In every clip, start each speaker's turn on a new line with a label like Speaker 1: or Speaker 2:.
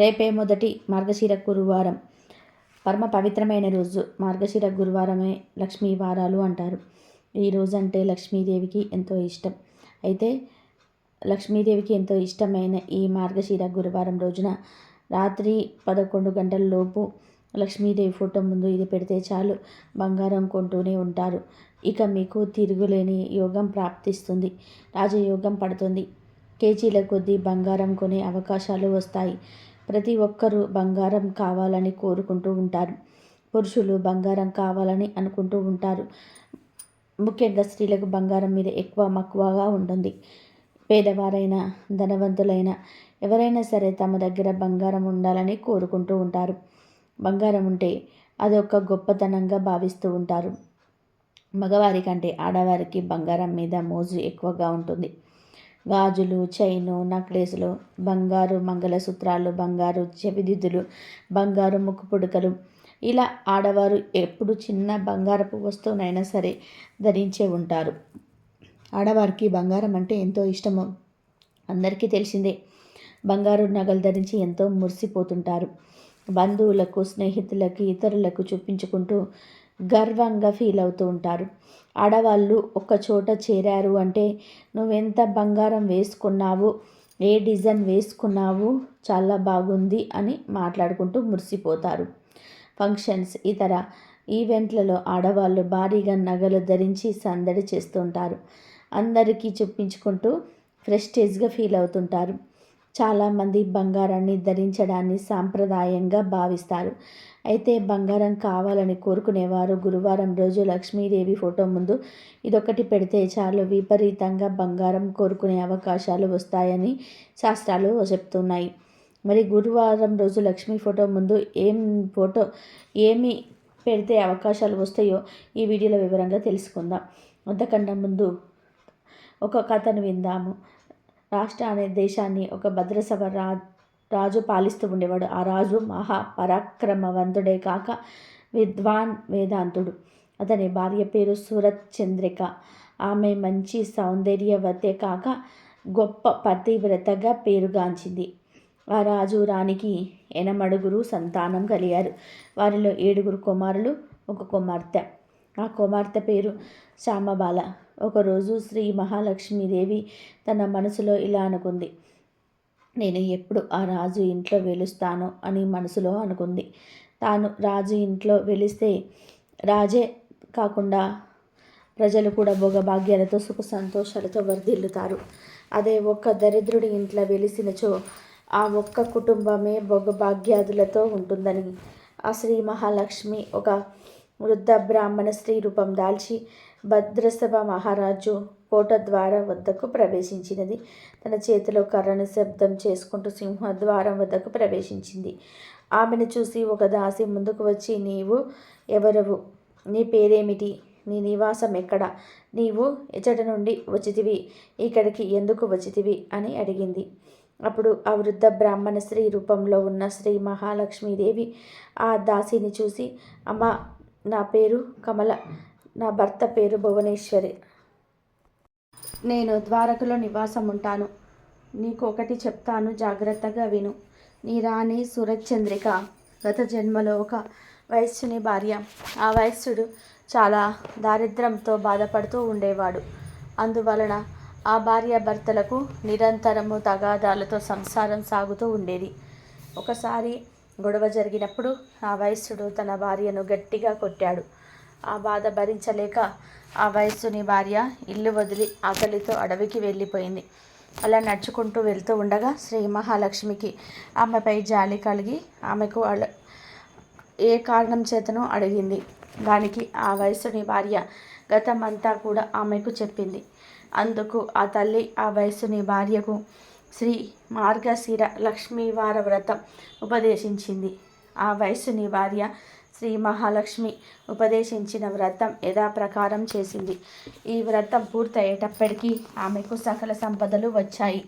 Speaker 1: రేపే మొదటి మార్గశిర గురువారం. పరమ పవిత్రమైన రోజు. మార్గశిర గురువారమే లక్ష్మీ వారాలు అంటారు. ఈ రోజు అంటే లక్ష్మీదేవికి ఎంతో ఇష్టం. అయితే లక్ష్మీదేవికి ఎంతో ఇష్టమైన ఈ మార్గశిర గురువారం రోజున రాత్రి పదకొండు గంటల లోపు లక్ష్మీదేవి ఫోటో ముందు ఇది పెడితే చాలు. బంగారం కొంటూనే ఉంటారు. ఇక మీకు తిరుగులేని యోగం ప్రాప్తిస్తుంది. రాజయోగం పడుతుంది. కేజీల కొద్దీ బంగారం కొనే అవకాశాలు వస్తాయి. ప్రతి ఒక్కరూ బంగారం కావాలని కోరుకుంటూ ఉంటారు. పురుషులు బంగారం కావాలని అనుకుంటూ ఉంటారు. ముఖ్యంగా స్త్రీలకు బంగారం మీద ఎక్కువ మక్కువగా ఉంటుంది. పేదవారైనా ధనవంతులైనా ఎవరైనా సరే తమ దగ్గర బంగారం ఉండాలని కోరుకుంటూ ఉంటారు. బంగారం ఉంటే అది ఒక గొప్పతనంగా భావిస్తూ ఉంటారు. మగవారి కంటే ఆడవారికి బంగారం మీద మోజు ఎక్కువగా ఉంటుంది. గాజులు చైను నక్లెస్లు బంగారు మంగళసూత్రాలు బంగారు చెవిదిద్దులు బంగారు ముక్కు పుడకలు. ఇలా ఆడవారు ఎప్పుడు చిన్న బంగారపు వస్తువునైనా సరే ధరించే ఉంటారు. ఆడవారికి బంగారం అంటే ఎంతో ఇష్టము. అందరికీ తెలిసిందే బంగారు నగలు ధరించి ఎంతో మురిసిపోతుంటారు. బంధువులకు స్నేహితులకు ఇతరులకు చూపించుకుంటూ గర్వంగా ఫీల్ అవుతూ ఉంటారు. ఆడవాళ్ళు ఒక చోట చేరారు అంటే నువ్వెంత బంగారం వేసుకున్నావు? ఏ డిజైన్ వేసుకున్నావు? చాలా బాగుంది అని మాట్లాడుకుంటూ మురిసిపోతారు. ఫంక్షన్స్ ఇతర ఈవెంట్లలో ఆడవాళ్ళు భారీగా నగలు ధరించి సందడి చేస్తుంటారు. అందరికీ చూపించుకుంటూ ప్రెస్టేజ్గా ఫీల్ అవుతుంటారు. చాలామంది బంగారాన్ని ధరించడాన్ని సాంప్రదాయంగా భావిస్తారు. అయితే బంగారం కావాలని కోరుకునేవారు. గురువారం రోజు లక్ష్మీదేవి ఫోటో ముందు ఇదొకటి పెడితే చాలు విపరీతంగా బంగారం కోరుకునే అవకాశాలు వస్తాయని శాస్త్రాలు చెప్తున్నాయి. మరి గురువారం రోజు లక్ష్మీ ఫోటో ముందు ఏం ఫోటో ఏమి పెడితే అవకాశాలు వస్తాయో ఈ వీడియోలో వివరంగా తెలుసుకుందాం. అంతకన్నా ముందు ఒక కథను విందాము. రాష్ట్ర అనే దేశాన్ని ఒక భద్రసభ రా రాజు పాలిస్తూ ఉండేవాడు. ఆ రాజు మహా పరాక్రమవంతుడే కాక విద్వాన్ వేదాంతుడు. అతని భార్య పేరు సూరత్ చంద్రిక. ఆమె మంచి సౌందర్యవతే కాక గొప్ప పతివ్రతగా పేరుగాంచింది. ఆ రాజు రాణికి ఎనమడుగురు సంతానం కలిగారు. వారిలో ఏడుగురు కుమారులు ఒక కుమార్తె. ఆ కుమార్తె పేరు శ్యామబాల. ఒకరోజు శ్రీ మహాలక్ష్మీదేవి తన మనసులో ఇలా అనుకుంది. నేను ఎప్పుడు ఆ రాజు ఇంట్లో వెలుస్తాను అని మనసులో అనుకుంది. తాను రాజు ఇంట్లో వెలిస్తే రాజే కాకుండా ప్రజలు కూడా భోగభాగ్యాలతో సుఖ సంతోషాలతో వర్ధిల్లుతారు. అదే ఒక్క దరిద్రుడి ఇంట్లో వెలిసినచో ఆ ఒక్క కుటుంబమే భోగభాగ్యాదులతో ఉంటుందని. ఆ శ్రీ మహాలక్ష్మి ఒక వృద్ధ బ్రాహ్మణ స్త్రీ రూపం దాల్చి భద్రసభ మహారాజు కోట ద్వారం వద్దకు ప్రవేశించినది. తన చేతిలో కర్రను శబ్దం చేసుకుంటూ సింహద్వారం వద్దకు ప్రవేశించింది. ఆమెను చూసి ఒక దాసి ముందుకు వచ్చి నీవు ఎవరవు? నీ పేరేమిటి? నీ నివాసం ఎక్కడ? నీవు ఎచ్చట నుండి వచ్చితివి ఇక్కడికి ఎందుకు వచ్చితివి అని అడిగింది. అప్పుడు ఆ వృద్ధ బ్రాహ్మణ స్త్రీ రూపంలో ఉన్న శ్రీ మహాలక్ష్మీదేవి ఆ దాసిని చూసి అమ్మ నా పేరు కమల నా భర్త పేరు భువనేశ్వరి. నేను ద్వారకలో నివాసం ఉంటాను నీకు ఒకటి చెప్తాను జాగ్రత్తగా విను. నీ రాణి చంద్రిక గత జన్మలో ఒక వైశ్యుని భార్య. ఆ వైశ్యుడు చాలా దారిద్ర్యంతో బాధపడుతూ ఉండేవాడు. అందువలన ఆ భార్య భర్తలకు నిరంతరము తగాదాలతో సంసారం సాగుతూ ఉండేది. ఒకసారి గొడవ జరిగినప్పుడు ఆ వైశ్యుడు తన భార్యను గట్టిగా కొట్టాడు. ఆ బాధ భరించలేక ఆ వయస్సుని భార్య ఇల్లు వదిలి ఆకలితో అడవికి వెళ్ళిపోయింది. అలా నడుచుకుంటూ వెళ్తూ ఉండగా శ్రీ మహాలక్ష్మికి ఆమెపై జాలి కలిగి ఆమెకు ఏ కారణం చేతనో అడిగింది. దానికి ఆ వయసుని భార్య గతమంతా కూడా ఆమెకు చెప్పింది. అందుకు ఆ తల్లి ఆ వయసుని భార్యకు శ్రీ మార్గశిర లక్ష్మీవార వ్రతం ఉపదేశించింది. ఆ వయసుని భార్య శ్రీ మహాలక్ష్మి ఉపదేశించిన వ్రతం యథాప్రకారం చేసింది. ఈ వ్రతం పూర్తయ్యేటప్పటికీ ఆమెకు సకల సంపదలు వచ్చాయి.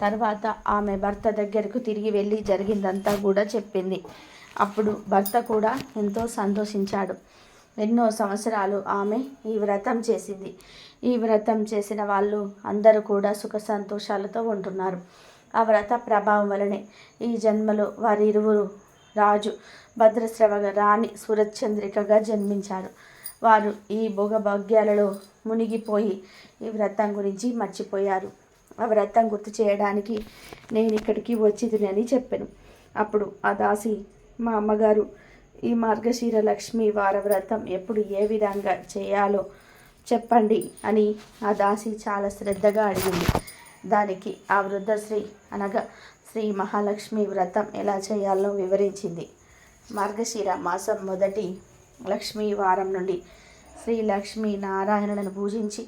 Speaker 1: తర్వాత ఆమె భర్త దగ్గరకు తిరిగి వెళ్ళి జరిగిందంతా కూడా చెప్పింది. అప్పుడు భర్త కూడా ఎంతో సంతోషించాడు. ఎన్నో సంవత్సరాలు ఆమె ఈ వ్రతం చేసింది. ఈ వ్రతం చేసిన వాళ్ళు అందరూ కూడా సుఖ సంతోషాలతో ఉంటున్నారు. ఆ వ్రత ప్రభావం వలనే ఈ జన్మలో వారి ఇరువురు రాజు భద్రశ్రవగ రాణి సురచంద్రికగా జన్మించారు వారు ఈ భోగభాగ్యాలలో మునిగిపోయి ఈ వ్రతం గురించి మర్చిపోయారు. ఆ వ్రతం గుర్తు చేయడానికి నేను ఇక్కడికి వచ్చింది అని చెప్పాను. అప్పుడు ఆ దాసి మా అమ్మగారు ఈ మార్గశీర లక్ష్మి వార వ్రతం ఎప్పుడు ఏ విధంగా చేయాలో చెప్పండి అని ఆ దాసి చాలా శ్రద్ధగా అడిగింది. దానికి ఆ వృద్ధశ్రీ అనగా శ్రీ మహాలక్ష్మి వ్రతం ఎలా చేయాలో వివరించింది. మార్గశిర మాసం మొదటి లక్ష్మీ వారం నుండి శ్రీ లక్ష్మీ నారాయణులను పూజించి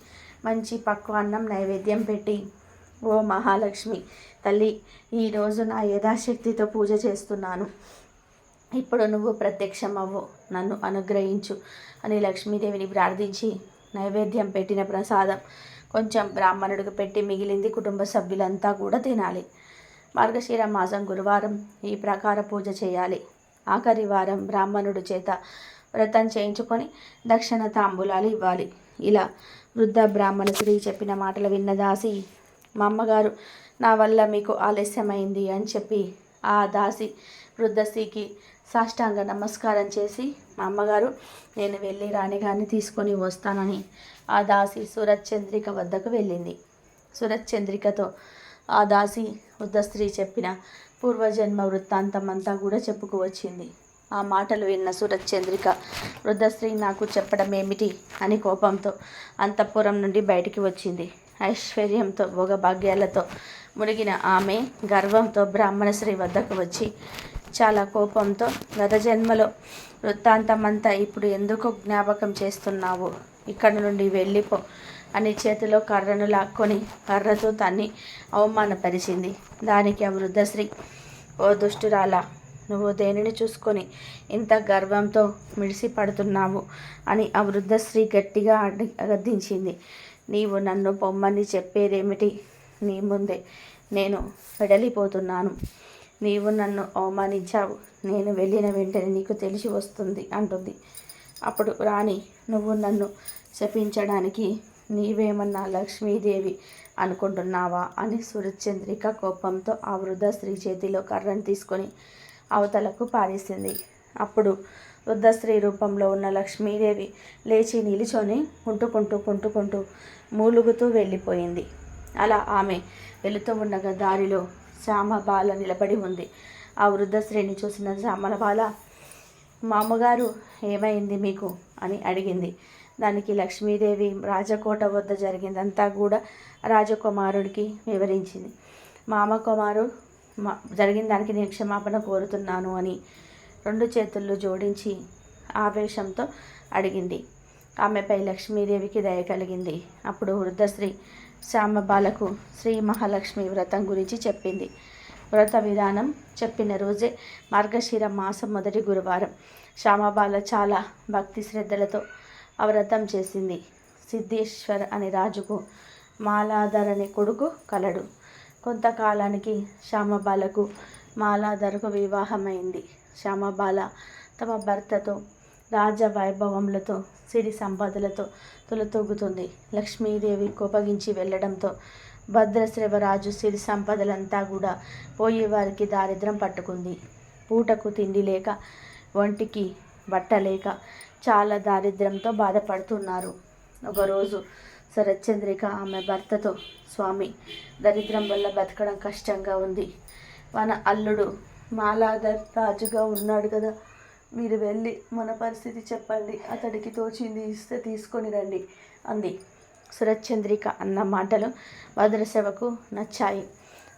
Speaker 1: మంచి పక్వాన్నం నైవేద్యం పెట్టి ఓ మహాలక్ష్మి తల్లి ఈరోజు నా యథాశక్తితో పూజ చేస్తున్నాను. ఇప్పుడు నువ్వు ప్రత్యక్షమవ్వు నన్ను అనుగ్రహించు అని లక్ష్మీదేవిని ప్రార్థించి నైవేద్యం పెట్టిన ప్రసాదం కొంచెం బ్రాహ్మణుడికి పెట్టి మిగిలింది కుటుంబ సభ్యులంతా కూడా తినాలి. మార్గశీర మాసం గురువారం ఈ ప్రకార పూజ చేయాలి. ఆఖరి వారం బ్రాహ్మణుడు చేత వ్రతం చేయించుకొని దక్షిణ తాంబూలాలు ఇవ్వాలి. ఇలా వృద్ధ బ్రాహ్మణ స్త్రీ చెప్పిన మాటలు విన్న దాసి మా అమ్మగారు నా వల్ల మీకు ఆలస్యమైంది అని చెప్పి ఆ దాసి వృద్ధ స్త్రీకి సాష్టాంగ నమస్కారం చేసి మా అమ్మగారు నేను వెళ్ళి రాణిగారిని తీసుకొని వస్తానని ఆ దాసి సూరత్ చంద్రిక వద్దకు వెళ్ళింది. సూరత్ చంద్రికతో ఆ దాసి వృద్ధ స్త్రీ చెప్పిన పూర్వజన్మ వృత్తాంతం అంతా కూడా చెప్పుకు వచ్చింది. ఆ మాటలు విన్న సూరత్ చంద్రిక వృద్ధశ్రీ నాకు చెప్పడం ఏమిటి అని కోపంతో అంతఃపురం నుండి బయటికి వచ్చింది. ఐశ్వర్యంతో భోగభాగ్యాలతో మునిగిన ఆమె గర్వంతో బ్రాహ్మణ శ్రీ వద్దకు వచ్చి చాలా కోపంతో గత జన్మలో వృత్తాంతమంతా ఇప్పుడు ఎందుకు జ్ఞాపకం చేస్తున్నావు? ఇక్కడి నుండి వెళ్ళిపో అని చేతిలో కర్రను లాక్కొని కర్రతో తన్ని అవమానపరిచింది. దానికి ఆ వృద్ధశ్రీ ఓ దుష్టురాలా నువ్వు దేనిని చూసుకొని ఇంత గర్వంతో మిడిసి పడుతున్నావు అని ఆ వృద్ధశ్రీ గట్టిగా అడ్డి నీవు నన్ను పొమ్మని చెప్పేదేమిటి? నీ ముందే నేను వెడలిపోతున్నాను. నీవు నన్ను అవమానించావు. నేను వెళ్ళిన వెంటనే నీకు తెలిసి వస్తుంది అంటుంది. అప్పుడు రాణి నువ్వు నన్ను శపించడానికి నీవేమన్నా లక్ష్మీదేవి అనుకుంటున్నావా? అని సురచంద్రిక కోపంతో ఆ వృద్ధ స్త్రీ చేతిలో కర్రను తీసుకొని అవతలకు పారేసింది. అప్పుడు వృద్ధ స్త్రీ రూపంలో ఉన్న లక్ష్మీదేవి లేచి నిలుచొని కుంటుకుంటూ కుంటుకుంటూ మూలుగుతూ వెళ్ళిపోయింది. అలా ఆమె వెళుతూ ఉండగా దారిలో శ్యామబాల నిలబడి ఉంది. ఆ వృద్ధ స్త్రీని చూసిన శ్యామలబాల మామగారు ఏమైంది మీకు? అని అడిగింది. దానికి లక్ష్మీదేవి రాజకోట వద్ద జరిగిందంతా కూడా రాజకుమారుడికి వివరించింది. మామకుమారు మా జరిగిన దానికి నేను క్షమాపణ కోరుతున్నాను అని రెండు చేతుల్లో జోడించి ఆవేశంతో అడిగింది. ఆమెపై లక్ష్మీదేవికి దయ కలిగింది. అప్పుడు వృద్ధశ్రీ శ్యామబాలకు శ్రీ మహాలక్ష్మి వ్రతం గురించి చెప్పింది. వ్రత విధానం చెప్పిన రోజే మార్గశిర మాసం మొదటి గురువారం. శ్యామబాల చాలా భక్తి శ్రద్ధలతో వ్రతం చేసింది. సిద్ధేశ్వర్ అనే రాజుకు మాలాధర్ అనే కొడుకు కలడు. కొంతకాలానికి శ్యామబాలకు మాలాధర్కు వివాహమైంది. శ్యామబాల తమ భర్తతో రాజ వైభవములతో సిరి సంపదలతో తొలతూగుతుంది. లక్ష్మీదేవి కోపగించి వెళ్ళడంతో భద్రశ్రవరాజు సిరి సంపదలంతా కూడా పోయేవారికి దారిద్రం పట్టుకుంది. పూటకు తిండి లేక ఒంటికి బట్టలేక చాలా దారిద్ర్యంతో బాధపడుతున్నారు. ఒకరోజు శరత్చంద్రిక ఆమె భర్తతో స్వామి దరిద్రం వల్ల బతకడం కష్టంగా ఉంది. మన అల్లుడు మాలాధర్ రాజుగా ఉన్నాడు కదా. మీరు వెళ్ళి మన పరిస్థితి చెప్పండి. అతడికి తోచింది ఇస్తే తీసుకొని రండి అంది. సురచంద్రిక అన్న మాటలు భద్రసేవకు నచ్చాయి.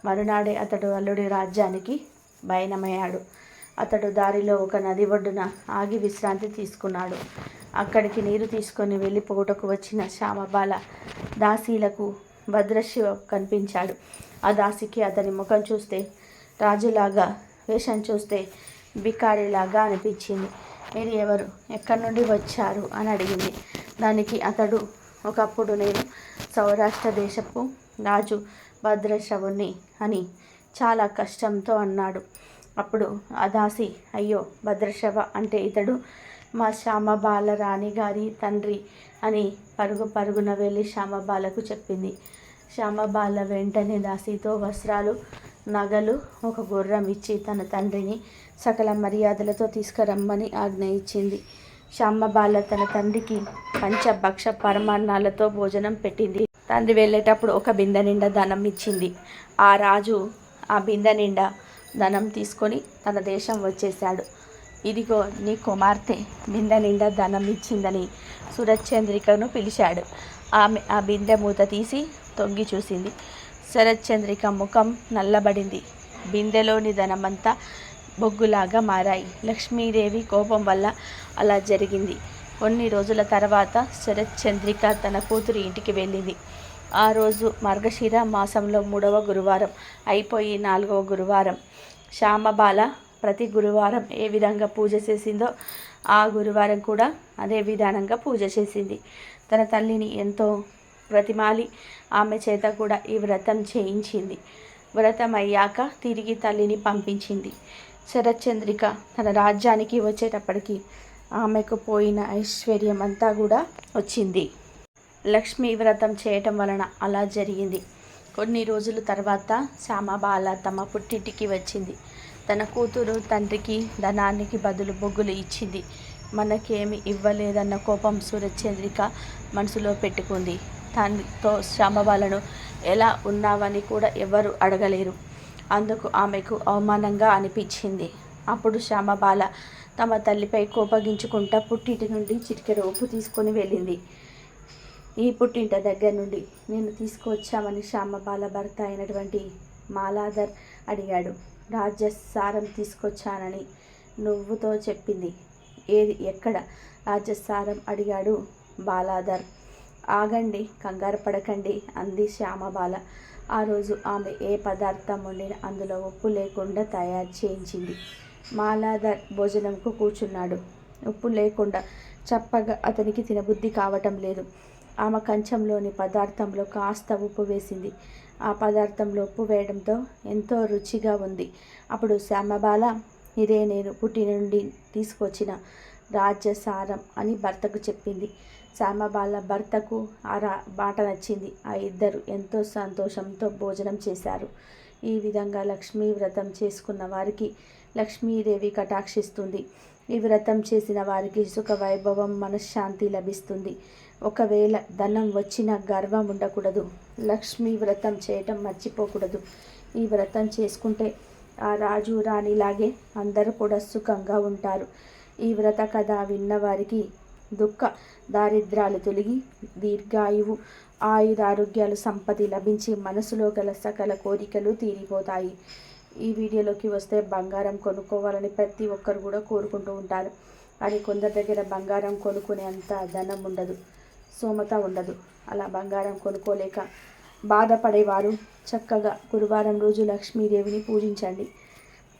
Speaker 1: మరునాడే అతడు అల్లుడి రాజ్యానికి బయనమయ్యాడు. అతడు దారిలో ఒక నది ఒడ్డున ఆగి విశ్రాంతి తీసుకున్నాడు. అక్కడికి నీరు తీసుకొని వెళ్ళిపోటకు వచ్చిన శ్యామబాల దాసీలకు భద్రశివ కనిపించాడు. ఆ దాసికి అతని ముఖం చూస్తే రాజులాగా వేషం చూస్తే బికారిలాగా అనిపించింది. మీరు ఎవరు? ఎక్కడి నుండి వచ్చారు? అని అడిగింది. దానికి అతడు ఒకప్పుడు నేను సౌరాష్ట్ర దేశపు రాజు భద్రశ్రవుణ్ణి అని చాలా కష్టంతో అన్నాడు. అప్పుడు ఆ దాసి అయ్యో భద్రశవ అంటే ఇతడు మా శ్యామబాల రాణి గారి తండ్రి అని పరుగు పరుగున వెళ్ళి శ్యామబాలకు చెప్పింది. శ్యామబాల వెంటనే దాసితో వస్త్రాలు నగలు ఒక గుర్రం ఇచ్చి తన తండ్రిని సకల మర్యాదలతో తీసుకురమ్మని ఆజ్ఞ ఇచ్చింది. శ్యామబాల తన తండ్రికి పంచభక్ష పరమాన్నాలతో భోజనం పెట్టింది. తండ్రి వెళ్ళేటప్పుడు ఒక బింద నిండా ధనం ఇచ్చింది. ఆ రాజు ఆ బింద నిండా ధనం తీసుకొని తన దేశం వచ్చేశాడు. ఇదిగో నీ కుమార్తె బింద నిండా ధనం ఇచ్చిందని సురచంద్రికను పిలిచాడు. ఆమె ఆ బిందె మూత తీసి తొంగి చూసింది. శరత్చంద్రిక ముఖం నల్లబడింది. బిందెలోని ధనమంతా బొగ్గులాగా మారాయి. లక్ష్మీదేవి కోపం వల్ల అలా జరిగింది. కొన్ని రోజుల తర్వాత శరత్ చంద్రిక తన కూతురి ఇంటికి వెళ్ళింది. ఆ రోజు మార్గశిర మాసంలో మూడవ గురువారం అయిపోయి నాలుగవ గురువారం. శ్యామబాల ప్రతి గురువారం ఏ విధంగా పూజ చేసిందో ఆ గురువారం కూడా అదే విధానంగా పూజ చేసింది. తన తల్లిని ఎంతో ప్రతిమాలి ఆమె చేత కూడా ఈ వ్రతం చేయించింది. వ్రతం అయ్యాక తిరిగి తల్లిని పంపించింది. శరత్చంద్రిక తన రాజ్యానికి వచ్చేటప్పటికి ఆమెకు పోయిన ఐశ్వర్యం అంతా కూడా వచ్చింది. లక్ష్మీ వ్రతం చేయటం వలన అలా జరిగింది. కొన్ని రోజుల తర్వాత శ్యామబాల తమ పుట్టింటికి వచ్చింది. తన కూతురు తండ్రికి ధనానికి బదులు బొగ్గులు ఇచ్చింది. మనకేమి ఇవ్వలేదన్న కోపం సూర్యచంద్రిక మనసులో పెట్టుకుంది. తనతో శ్యామబాలను ఎలా ఉన్నావని కూడా ఎవరు అడగలేరు. అందుకు ఆమెకు అవమానంగా అనిపించింది. అప్పుడు శ్యామబాల తమ తల్లిపై కోపగించుకుంటా పుట్టింటి నుండి చిటికెడు ఉప్పు తీసుకొని వెళ్ళింది. ఈ పుట్టింట దగ్గర నుండి నేను తీసుకువచ్చామని శ్యామబాల భర్త అయినటువంటి మాలాధర్ అడిగాడు. రాజ్యసారం తీసుకొచ్చానని నువ్వుతో చెప్పింది. ఏది ఎక్కడ? రాజ్యసారం అడిగాడు బాలాధర్. ఆగండి కంగారు పడకండి అంది శ్యామబాల. ఆ రోజు ఆమె ఏ పదార్థం వండిన అందులో ఉప్పు లేకుండా తయారు చేయించింది. మాలాధర్ భోజనంకు కూర్చున్నాడు. ఉప్పు లేకుండా చప్పగా అతనికి తినబుద్ధి కావటం లేదు. ఆమె కంచంలోని పదార్థంలో కాస్త ఉప్పు వేసింది. ఆ పదార్థంలో ఉప్పు వేయడంతో ఎంతో రుచిగా ఉంది. అప్పుడు శ్యామబాల ఇదే నేను పుట్టిన నుండి తీసుకొచ్చిన రాజ్యసారం అని భర్తకు చెప్పింది. శ్యామబాల భర్తకు ఆ రా బాట నచ్చింది. ఆ ఇద్దరు ఎంతో సంతోషంతో భోజనం చేశారు. ఈ విధంగా లక్ష్మీ వ్రతం చేసుకున్న వారికి లక్ష్మీదేవి కటాక్షిస్తుంది. ఈ వ్రతం చేసిన వారికి సుఖ వైభవం మనశ్శాంతి లభిస్తుంది. ఒకవేళ ధనం వచ్చిన గర్వం ఉండకూడదు. లక్ష్మీ వ్రతం చేయటం మర్చిపోకూడదు. ఈ వ్రతం చేసుకుంటే ఆ రాజు రాణిలాగే అందరూ కూడా సుఖంగా ఉంటారు. ఈ వ్రత కథ విన్నవారికి దుఃఖ దారిద్రాలు తొలగి దీర్ఘాయువు. ఆయురారోగ్యాలు సంపత్తి లభించి మనసులో గల సకల కోరికలు తీరిపోతాయి. ఈ వీడియోలోకి వస్తే బంగారం కొనుక్కోవాలని ప్రతి ఒక్కరు కూడా కోరుకుంటూ ఉంటారు. కానీ కొందరి దగ్గర బంగారం కొనుక్కునే అంత ధనం ఉండదు సోమత ఉండదు. అలా బంగారం కొనుక్కోలేక బాధపడేవారు చక్కగా గురువారం రోజు లక్ష్మీదేవిని పూజించండి.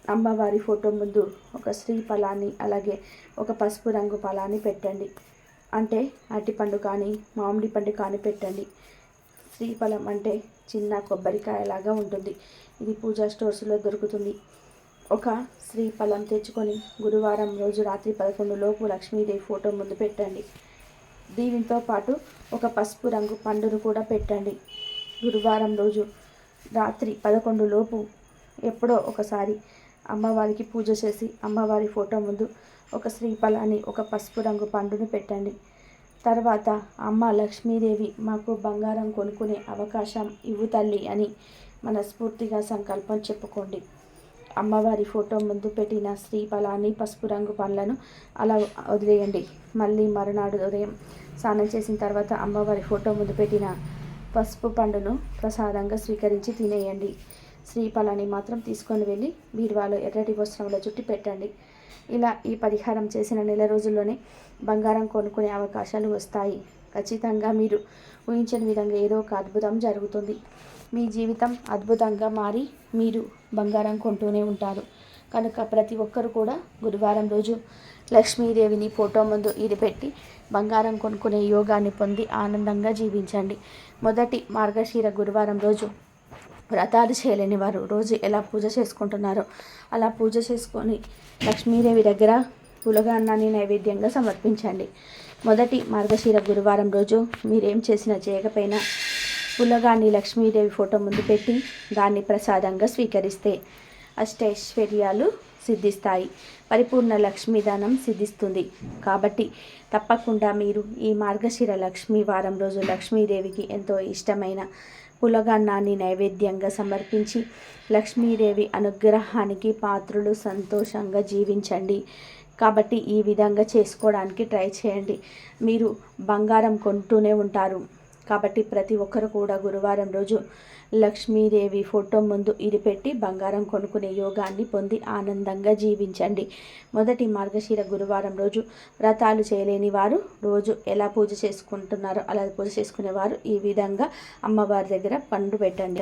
Speaker 1: అమ్మవారి ఫోటో ముందు ఒక స్త్రీ ఫలాన్ని అలాగే ఒక పసుపు రంగు ఫలాన్ని పెట్టండి. అంటే అరటిపండు కానీ మామిడి పండు కానీ పెట్టండి. శ్రీఫలం అంటే చిన్న కొబ్బరికాయలాగా ఉంటుంది. ఇది పూజా స్టోర్స్లో దొరుకుతుంది. ఒక శ్రీఫలం తెచ్చుకొని గురువారం రోజు రాత్రి పదకొండు లోపు లక్ష్మీదేవి ఫోటో ముందు పెట్టండి. దీనితో పాటు ఒక పసుపు రంగు పండును కూడా పెట్టండి. గురువారం రోజు రాత్రి పదకొండు లోపు ఎప్పుడో ఒకసారి అమ్మవారికి పూజ చేసి అమ్మవారి ఫోటో ముందు ఒక శ్రీఫలాన్ని ఒక పసుపు రంగు పండును పెట్టండి. తర్వాత అమ్మ లక్ష్మీదేవి మాకు బంగారం కొనుక్కునే అవకాశం ఇవ్వు తల్లి అని మనస్ఫూర్తిగా సంకల్పం చెప్పుకోండి. అమ్మవారి ఫోటో ముందు పెట్టిన శ్రీఫలాన్ని పసుపు రంగు పండ్లను అలా వదిలేయండి. మళ్ళీ మరునాడు ఉదయం స్నానం చేసిన తర్వాత అమ్మవారి ఫోటో ముందు పెట్టిన పసుపు పండును ప్రసాదంగా స్వీకరించి తినేయండి. శ్రీఫలాన్ని మాత్రం తీసుకొని వెళ్ళి బీరువాలో ఎర్రటి వస్త్రంలో చుట్టి పెట్టండి. ఇలా ఈ పరిహారం చేసిన నెల రోజుల్లోనే బంగారం కొనుక్కునే అవకాశాలు వస్తాయి. ఖచ్చితంగా మీరు ఊహించని విధంగా ఏదో ఒక అద్భుతం జరుగుతుంది. మీ జీవితం అద్భుతంగా మారి మీరు బంగారం కొంటూనే ఉంటారు. కనుక ప్రతి ఒక్కరు కూడా గురువారం రోజు లక్ష్మీదేవిని ఫోటో ముందు ఇది పెట్టి బంగారం కొనుక్కునే యోగాన్ని పొంది ఆనందంగా జీవించండి. మొదటి మార్గశీర గురువారం రోజు వ్రతాలు చేయలేని వారు రోజు ఎలా పూజ చేసుకుంటున్నారో అలా పూజ చేసుకొని లక్ష్మీదేవి దగ్గర పులగాన్నాన్ని నైవేద్యంగా సమర్పించండి. మొదటి మార్గశీర గురువారం రోజు మీరేం చేసినా చేయకపోయినా పులగాన్ని లక్ష్మీదేవి ఫోటో ముందు పెట్టి దాన్ని ప్రసాదంగా స్వీకరిస్తే అష్టైశ్వర్యాలు సిద్ధిస్తాయి. పరిపూర్ణ లక్ష్మీదానం సిద్ధిస్తుంది. కాబట్టి తప్పకుండా మీరు ఈ మార్గశిర లక్ష్మీ వారం రోజు లక్ష్మీదేవికి ఎంతో ఇష్టమైన పులగన్నాన్ని నైవేద్యంగా సమర్పించి లక్ష్మీదేవి అనుగ్రహానికి పాత్రులు సంతోషంగా జీవించండి. కాబట్టి ఈ విధంగా చేసుకోవడానికి ట్రై చేయండి. మీరు బంగారం కొంటూనే ఉంటారు. కాబట్టి ప్రతి ఒక్కరు కూడా గురువారం రోజు లక్ష్మీదేవి ఫోటో ముందు ఇది పెట్టి బంగారం కొనుక్కునే యోగాన్ని పొంది ఆనందంగా జీవించండి. మొదటి మార్గశీర గురువారం రోజు వ్రతాలు చేయలేని వారు రోజు ఎలా పూజ చేసుకుంటున్నారో అలా పూజ చేసుకునేవారు ఈ విధంగా అమ్మవారి దగ్గర పండు పెట్టండి.